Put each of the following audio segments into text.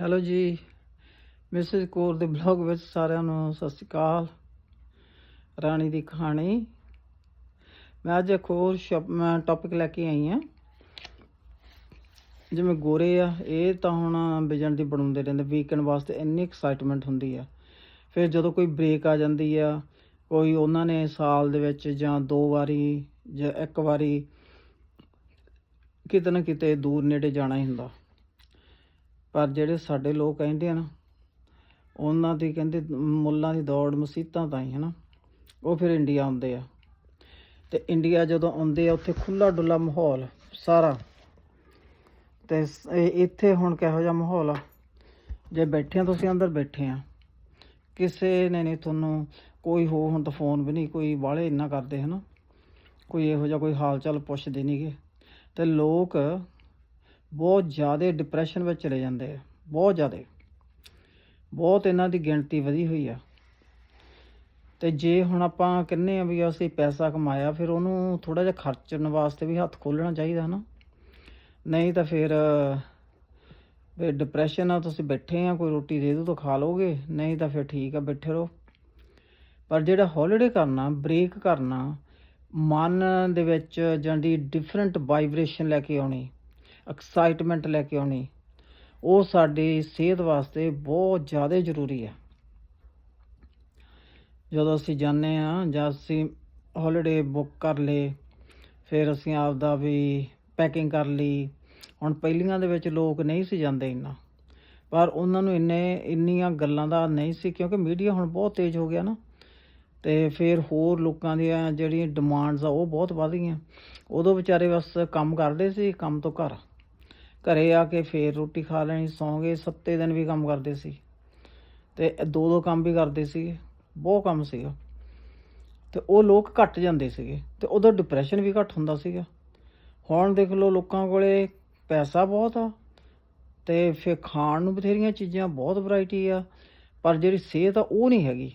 Hello ਜੀ। Mrs Kaur ਦੇ blog ਵਿੱਚ ਸਾਰਿਆਂ ਨੂੰ ਸਤਿ ਸ਼੍ਰੀ ਅਕਾਲ। ਰਾਣੀ ਦੀ ਕਹਾਣੀ। ਮੈਂ ਅੱਜ ਇੱਕ ਹੋਰ ਟੌਪਿਕ ਲੈ ਕੇ ਆਈ ਹਾਂ। ਜਿਵੇਂ ਗੋਰੇ ਆ, ਇਹ ਤਾਂ ਹੁਣ ਬਿਜਨ ਦੀ ਬਣਾਉਂਦੇ ਰਹਿੰਦੇ ਵੀਕਐਂਡ ਵਾਸਤੇ ਇੰਨੀ ਐਕਸਾਈਟਮੈਂਟ ਹੁੰਦੀ ਆ। ਫਿਰ ਜਦੋਂ ਕੋਈ ਬ੍ਰੇਕ ਆ ਜਾਂਦੀ ਆ, ਕੋਈ ਉਹਨਾਂ ਨੇ ਸਾਲ ਦੇ ਵਿੱਚ ਜਾਂ ਦੋ ਵਾਰੀ ਜਾਂ ਇੱਕ ਵਾਰੀ ਕਿਤੇ ਨਾ ਕਿਤੇ ਦੂਰ ਨੇੜੇ ਜਾਣਾ ਹੀ ਹੁੰਦਾ। ਪਰ ਜਿਹੜੇ ਸਾਡੇ ਲੋਕ ਕਹਿੰਦੇ ਹਨ ਉਹਨਾਂ ਦੀ ਕਹਿੰਦੇ ਮੁੱਲਾਂ ਦੀ ਦੌੜ ਮਸੀਤਾਂ ਤਾਈਂ, ਹਨਾ? ਉਹ ਫਿਰ ਇੰਡੀਆ ਆਉਂਦੇ ਆ। ਤੇ ਇੰਡੀਆ ਜਦੋਂ ਆਉਂਦੇ ਆ, ਉੱਥੇ ਖੁੱਲਾ ਡੁੱਲਾ ਮਾਹੌਲ ਸਾਰਾ। ਤੇ ਇੱਥੇ ਹੁਣ ਕਿਹੋ ਜਿਹਾ ਮਾਹੌਲ ਆ? ਜੇ ਬੈਠੇ ਆ, ਤੁਸੀਂ ਅੰਦਰ ਬੈਠੇ ਆ। ਕਿਸੇ ਨੇ ਨਹੀਂ ਤੁਹਾਨੂੰ ਕੋਈ ਹੋ ਹੁਣ ਤਾਂ ਫੋਨ ਵੀ ਨਹੀਂ, ਕੋਈ ਵਾਲੇ ਇੰਨਾ ਕਰਦੇ, ਹਨਾ? ਕੋਈ ਇਹੋ ਜਿਹਾ ਕੋਈ ਹਾਲ ਚਾਲ ਪੁੱਛਦੇ ਨਹੀਂਗੇ ਤੇ ਲੋਕ ਬਹੁਤ ਜ਼ਿਆਦਾ ਡਿਪਰੈਸ਼ਨ ਵਿੱਚ ਚਲੇ ਜਾਂਦੇ ਆ, ਬਹੁਤ ਜ਼ਿਆਦਾ। ਬਹੁਤ ਇਹਨਾਂ ਦੀ ਗਿਣਤੀ ਵਧੀ ਹੋਈ ਆ। ਤੇ ਜੇ ਹੁਣ ਆਪਾਂ ਕਹਿੰਨੇ ਆ ਵੀ ਅਸੀਂ ਪੈਸਾ ਕਮਾਇਆ, ਫਿਰ ਉਹਨੂੰ ਥੋੜਾ ਜਿਹਾ ਖਰਚਣ ਵਾਸਤੇ ਵੀ ਹੱਥ ਖੋਲਣਾ ਚਾਹੀਦਾ ਨਾ ਨਹੀਂ ਤਾਂ ਫਿਰ, ਵੀ ਡਿਪਰੈਸ਼ਨ ਆ, ਤੁਸੀਂ ਬੈਠੇ ਆ, ਕੋਈ ਰੋਟੀ ਦੇ ਦੋ, ਤਾਂ ਖਾ ਲੋਗੇ ਨਹੀਂ ਤਾਂ ਫਿਰ ਠੀਕ ਆ, ਬੈਠੇ ਰਹੋ। ਪਰ ਜਿਹੜਾ ਹੌਲੀਡੇ ਕਰਨਾ ਬ੍ਰੇਕ ਕਰਨਾ, ਮਨ ਦੇ ਵਿੱਚ ਜਾਂਦੀ ਡਿਫਰੈਂਟ ਵਾਈਬ੍ਰੇਸ਼ਨ ਲੈ ਕੇ ਆਉਣੀ ਐਕਸਾਈਟਮੈਂਟ ਲੈ ਕੇ ਆਉਣੀ। ਉਹ ਸਾਡੀ ਸਿਹਤ ਵਾਸਤੇ ਬਹੁਤ ਜ਼ਿਆਦਾ ਜ਼ਰੂਰੀ ਹੈ ਜਦੋਂ ਅਸੀਂ ਜਾਂਦੇ ਹਾਂ ਜਾਂ ਅਸੀਂ ਹੌਲੀਡੇ ਬੁੱਕ ਕਰ ਲਏ, ਫਿਰ ਅਸੀਂ ਆਪਦਾ ਵੀ ਪੈਕਿੰਗ ਕਰ ਲਈ। ਹੁਣ ਪਹਿਲੀਆਂ ਦੇ ਵਿੱਚ ਲੋਕ ਨਹੀਂ ਸੀ ਜਾਂਦੇ ਇੰਨਾ। ਪਰ ਉਹਨਾਂ ਨੂੰ ਇੰਨੇ, ਇੰਨੀਆਂ ਗੱਲਾਂ ਦਾ ਨਹੀਂ ਸੀ ਕਿਉਂਕਿ ਮੀਡੀਆ ਹੁਣ ਬਹੁਤ ਤੇਜ਼ ਹੋ ਗਿਆ ਨਾ। ਤੇ ਫਿਰ ਹੋਰ ਲੋਕਾਂ ਦੀਆਂ ਜਿਹੜੀਆਂ ਡਿਮਾਂਡਸ ਆ ਉਹ ਬਹੁਤ ਵਧ ਗਈਆਂ। ਉਦੋਂ ਵਿਚਾਰੇ ਬਸ ਕੰਮ ਕਰਦੇ ਸੀ, ਕੰਮ ਤੋਂ ਘਰ। ਘਰੇ ਆ ਕੇ ਫੇਰ ਰੋਟੀ ਖਾ ਲੈਣੀ ਸੌਂ ਗਏ ਸੱਤੇ ਦਿਨ ਵੀ ਕੰਮ ਕਰਦੇ ਸੀ। ਤੇ ਦੋ ਦੋ ਕੰਮ ਵੀ ਕਰਦੇ ਸੀਗੇ ਬਹੁਤ ਕੰਮ ਸੀਗਾ। ਤੇ ਉਹ ਲੋਕ ਘਟ ਜਾਂਦੇ ਸੀਗੇ ਤੇ ਉਦੋਂ ਡਿਪਰੈਸ਼ਨ ਵੀ ਘਟ ਹੁੰਦਾ ਸੀਗਾ। ਹੁਣ ਦੇਖ ਲਓ ਲੋਕਾਂ ਕੋਲੇ ਪੈਸਾ ਬਹੁਤ ਆ ਤੇ ਫਿਰ ਖਾਣ ਨੂੰ ਬਥੇਰੀਆਂ ਚੀਜ਼ਾਂ, ਬਹੁਤ ਵੈਰਾਈਟੀ ਆ, ਪਰ ਜਿਹੜੀ ਸਿਹਤ ਆ ਉਹ ਨਹੀਂ ਹੈਗੀ।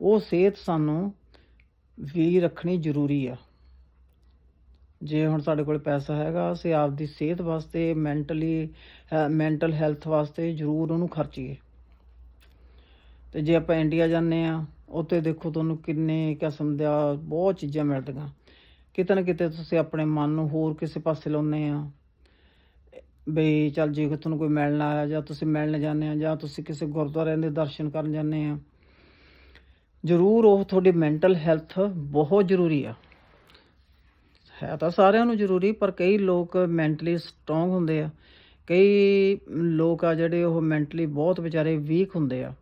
ਉਹ ਸਿਹਤ ਸਾਨੂੰ ਵੀ ਰੱਖਣੀ ਜ਼ਰੂਰੀ ਆ। ਜੇ ਹੁਣ ਸਾਡੇ ਕੋਲ ਪੈਸਾ ਹੈਗਾ, ਅਸੀਂ ਆਪਦੀ ਸਿਹਤ ਵਾਸਤੇ ਮੈਂਟਲੀ ਮੈਂਟਲ ਹੈਲਥ ਵਾਸਤੇ ਜ਼ਰੂਰ ਉਹਨੂੰ ਖਰਚੀਏ। ਤੇ ਜੇ ਆਪਾਂ ਇੰਡੀਆ ਜਾਂਦੇ ਆ ਉੱਥੇ ਦੇਖੋ ਤੁਹਾਨੂੰ ਕਿੰਨੇ ਕਿਸਮ ਦਾ ਬਹੁਤ ਚੀਜ਼ਾਂ ਮਿਲਦੀਆਂ। ਕਿਤੇ ਨਾ ਕਿਤੇ ਤੁਸੀਂ ਆਪਣੇ ਮਨ ਨੂੰ ਹੋਰ ਕਿਸੇ ਪਾਸੇ ਲਾਉਂਦੇ ਆ ਬਈ ਚੱਲ ਜੇ ਤੁਹਾਨੂੰ ਕੋਈ ਮਿਲਣ ਆਇਆ ਜਾਂ ਤੁਸੀਂ ਮਿਲਣ ਜਾਂਦੇ ਆ ਜਾਂ ਤੁਸੀਂ ਕਿਸੇ ਗੁਰਦੁਆਰੇ ਦੇ ਦਰਸ਼ਨ ਕਰਨ ਜਾਂਦੇ ਆ ਜ਼ਰੂਰ ਉਹ ਤੁਹਾਡੀ ਮੈਂਟਲ ਹੈਲਥ ਬਹੁਤ ਜ਼ਰੂਰੀ ਆ। ਹੈ ਤਾਂ ਸਾਰਿਆਂ ਨੂੰ ਜ਼ਰੂਰੀ, ਪਰ ਕਈ ਲੋਕ ਮੈਂਟਲੀ ਸਟਰੋਂਗ ਹੁੰਦੇ ਆ। ਕਈ ਲੋਕ ਆ ਜਿਹੜੇ ਉਹ ਮੈਂਟਲੀ ਬਹੁਤ ਵਿਚਾਰੇ ਵੀਕ ਹੁੰਦੇ ਆ।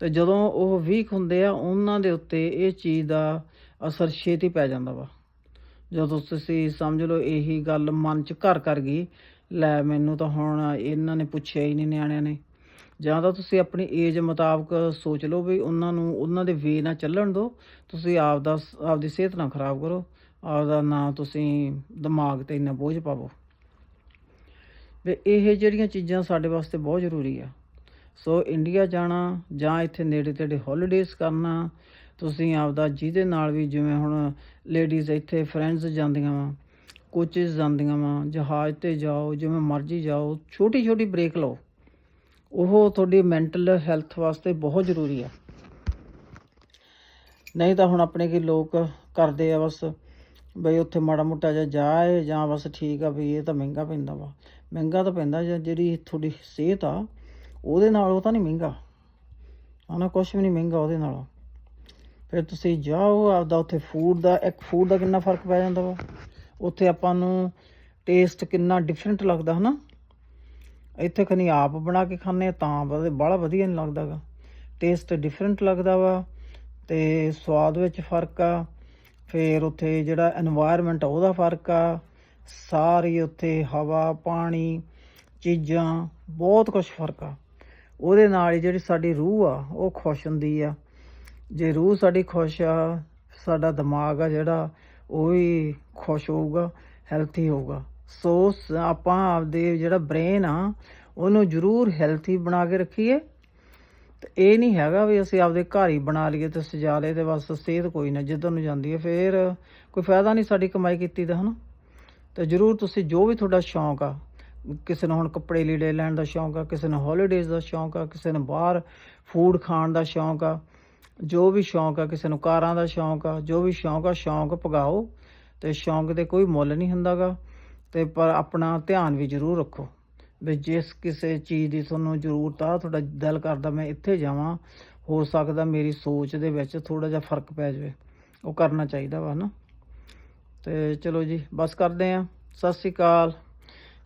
ਤੇ ਜਦੋਂ ਉਹ ਵੀਕ ਹੁੰਦੇ ਆ, ਉਹਨਾਂ ਦੇ ਉੱਤੇ ਇਹ ਚੀਜ਼ ਦਾ ਅਸਰ ਛੇਤੀ ਪੈ ਜਾਂਦਾ ਵਾ। ਜਦੋਂ ਤੁਸੀਂ ਸਮਝ ਲਓ ਇਹੀ ਗੱਲ ਮਨ 'ਚ ਘਰ ਕਰ ਗਈ, ਲੈ ਮੈਨੂੰ ਤਾਂ ਹੁਣ ਇਹਨਾਂ ਨੇ ਪੁੱਛਿਆ ਹੀ ਨਹੀਂ ਨਿਆਣਿਆਂ ਨੇ। ਜਾਂ ਤਾਂ ਤੁਸੀਂ ਆਪਣੀ ਏਜ ਮੁਤਾਬਕ ਸੋਚ ਲਓ ਵੀ ਉਹਨਾਂ ਨੂੰ, ਉਹਨਾਂ ਦੇ ਵੇ ਨਾਲ ਚੱਲਣ ਦਿਓ। ਤੁਸੀਂ ਆਪ ਦਾ ਆਪਦੀ ਸਿਹਤ ਨਾ ਖਰਾਬ ਕਰੋ। ਆਪਦਾ ਨਾ ਤੁਸੀਂ ਦਿਮਾਗ ਤੇ ਇੰਨਾ ਬੋਝ ਪਾਵੋ। ਵੀ ਇਹ ਜਿਹੜੀਆਂ ਚੀਜ਼ਾਂ ਸਾਡੇ ਵਾਸਤੇ ਬਹੁਤ ਜ਼ਰੂਰੀ ਆ। ਸੋ ਇੰਡੀਆ ਜਾਣਾ ਜਾਂ ਇੱਥੇ ਨੇੜੇ ਤੇੜੇ ਹੌਲੀਡੇਜ਼ ਕਰਨਾ, ਤੁਸੀਂ ਆਪਦਾ ਜਿਹਦੇ ਨਾਲ ਵੀ ਜਿਵੇਂ ਹੁਣ ਲੇਡੀਜ਼ ਇੱਥੇ ਫਰੈਂਡਸ ਜਾਂਦੀਆਂ ਵਾ ਕੋਚਿਸ ਜਾਂਦੀਆਂ ਵਾ, ਜਹਾਜ਼ ਤੇ ਜਾਓ, ਜਿਵੇਂ ਮਰਜ਼ੀ ਜਾਓ ਛੋਟੀ ਛੋਟੀ ਬ੍ਰੇਕ ਲਓ। ਉਹ ਤੁਹਾਡੀ ਮੈਂਟਲ ਹੈਲਥ ਵਾਸਤੇ ਬਹੁਤ ਜ਼ਰੂਰੀ ਆ। ਨਹੀਂ ਤਾਂ ਹੁਣ ਆਪਣੇ ਕੀ ਲੋਕ ਕਰਦੇ ਆ ਬਸ ਬਈ ਉੱਥੇ ਮਾੜਾ ਮੋਟਾ ਜਿਹਾ ਜਾਏ ਜਾਂ ਬਸ ਠੀਕ ਆ ਵੀ ਇਹ ਤਾਂ ਮਹਿੰਗਾ ਪੈਂਦਾ ਵਾ। ਮਹਿੰਗਾ ਤਾਂ ਪੈਂਦਾ ਜਾਂ ਜਿਹੜੀ ਤੁਹਾਡੀ ਸਿਹਤ ਆ, ਉਹਦੇ ਨਾਲ ਉਹ ਤਾਂ ਨਹੀਂ ਮਹਿੰਗਾ। ਹਨਾ ਕੁਝ ਵੀ ਨਹੀਂ ਮਹਿੰਗਾ ਉਹਦੇ ਨਾਲ। ਫਿਰ ਤੁਸੀਂ ਜਾਓ, ਆਪਦਾ ਉੱਥੇ ਫੂਡ ਦਾ, ਇੱਕ ਫੂਡ ਦਾ ਕਿੰਨਾ ਫ਼ਰਕ ਪੈ ਜਾਂਦਾ ਵਾ। ਉੱਥੇ ਆਪਾਂ ਨੂੰ ਟੇਸਟ ਕਿੰਨਾ ਡਿਫਰੈਂਟ ਲੱਗਦਾ, ਹਨਾ। ਇੱਥੇ ਕਨੀ ਆਪ ਬਣਾ ਕੇ ਖਾਂਦੇ ਆ, ਤਾਂ ਬੜਾ ਵਧੀਆ ਨਹੀਂ ਲੱਗਦਾਗਾ ਟੇਸਟ ਡਿਫਰੈਂਟ ਲੱਗਦਾ ਵਾ ਤੇ ਸਵਾਦ ਵਿੱਚ ਫ਼ਰਕ ਆ। ਫਿਰ ਉੱਥੇ ਜਿਹੜਾ এনवायरमेंट ਆ, ਉਹਦਾ ਫ਼ਰਕ ਆ। ਸਾਰੀ ਉੱਥੇ ਹਵਾ, ਪਾਣੀ, ਚੀਜ਼ਾਂ, ਬਹੁਤ ਕੁਝ ਫ਼ਰਕ ਆ। ਉਹਦੇ ਨਾਲ ਹੀ ਜਿਹੜੀ ਸਾਡੀ ਰੂਹ ਆ, ਉਹ ਖੁਸ਼ ਹੁੰਦੀ ਆ। ਜੇ ਰੂਹ ਸਾਡੀ ਖੁਸ਼ ਆ, ਸਾਡਾ ਦਿਮਾਗ ਆ ਜਿਹੜਾ, ਉਹ ਵੀ ਖੁਸ਼ ਹੋਊਗਾ ਹੈਲਥੀ ਹੋਊਗਾ। ਸੋ ਆਪਾਂ ਆਪਦੇ ਜਿਹੜਾ ਬ੍ਰੇਨ ਆ, ਉਹਨੂੰ ਜ਼ਰੂਰ ਹੈਲਥੀ ਬਣਾ ਕੇ ਰੱਖੀਏ। ਤੇ ਇਹ ਨਹੀਂ ਹੈਗਾ ਵੀ ਅਸੀਂ ਆਪਦੇ ਘਰ ਹੀ ਬਣਾ ਲਈਏ ਤੇ ਸਜਾ ਲਏ ਤੇ ਬਸ ਸਿਹਤ ਕੋਈ ਨਾ ਜਿੱਧਰ ਨੂੰ ਜਾਂਦੀ ਹੈ, ਫੇਰ ਕੋਈ ਫਾਇਦਾ ਨਹੀਂ ਸਾਡੀ ਕਮਾਈ ਕੀਤੀ ਦਾ, ਹਨਾ? ਤੇ ਜ਼ਰੂਰ ਤੁਸੀਂ ਜੋ ਵੀ ਤੁਹਾਡਾ ਸ਼ੌਂਕ ਆ, ਕਿਸੇ ਨੂੰ ਹੁਣ ਕੱਪੜੇ ਲੀੜੇ ਲੈਣ ਦਾ ਸ਼ੌਂਕ ਆ, ਕਿਸੇ ਨੂੰ ਹੌਲੀਡੇਜ਼ ਦਾ ਸ਼ੌਂਕ ਆ, ਕਿਸੇ ਨੂੰ ਬਾਹਰ ਫੂਡ ਖਾਣ ਦਾ ਸ਼ੌਂਕ ਆ, ਜੋ ਵੀ ਸ਼ੌਂਕ ਆ, ਕਿਸੇ ਨੂੰ ਕਾਰਾਂ ਦਾ ਸ਼ੌਂਕ ਆ, ਜੋ ਵੀ ਸ਼ੌਂਕ ਆ, ਸ਼ੌਂਕ ਪਗਾਓ ਤੇ ਸ਼ੌਂਕ ਦੇ ਕੋਈ ਮੁੱਲ ਨਹੀਂ ਹੁੰਦਾਗਾ ਤੇ ਪਰ ਆਪਣਾ ਧਿਆਨ ਵੀ ਜ਼ਰੂਰ ਰੱਖੋ। ਵੀ ਜਿਸ ਕਿਸੇ ਚੀਜ਼ ਦੀ ਤੁਹਾਨੂੰ ਜ਼ਰੂਰਤ ਆ, ਤੁਹਾਡਾ ਦਿਲ ਕਰਦਾ ਮੈਂ ਇੱਥੇ ਜਾਵਾਂ, ਹੋ ਸਕਦਾ ਮੇਰੀ ਸੋਚ ਦੇ ਵਿੱਚ ਥੋੜਾ ਜਿਹਾ ਫ਼ਰਕ ਪੈ ਜਾਵੇ। ਉਹ ਕਰਨਾ ਚਾਹੀਦਾ ਵਾ ਨਾ। ਤੇ ਚਲੋ ਜੀ, ਬਸ ਕਰਦੇ ਆ। ਸਤਿ ਸ੍ਰੀ ਅਕਾਲ।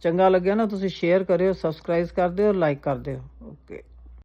ਚੰਗਾ ਲੱਗਿਆ ਨਾ ਤੁਸੀਂ ਸ਼ੇਅਰ ਕਰਿਓ ਸਬਸਕ੍ਰਾਈਬ ਕਰ ਦਿਓ ਲਾਈਕ ਕਰ ਦਿਓ। ਓਕੇ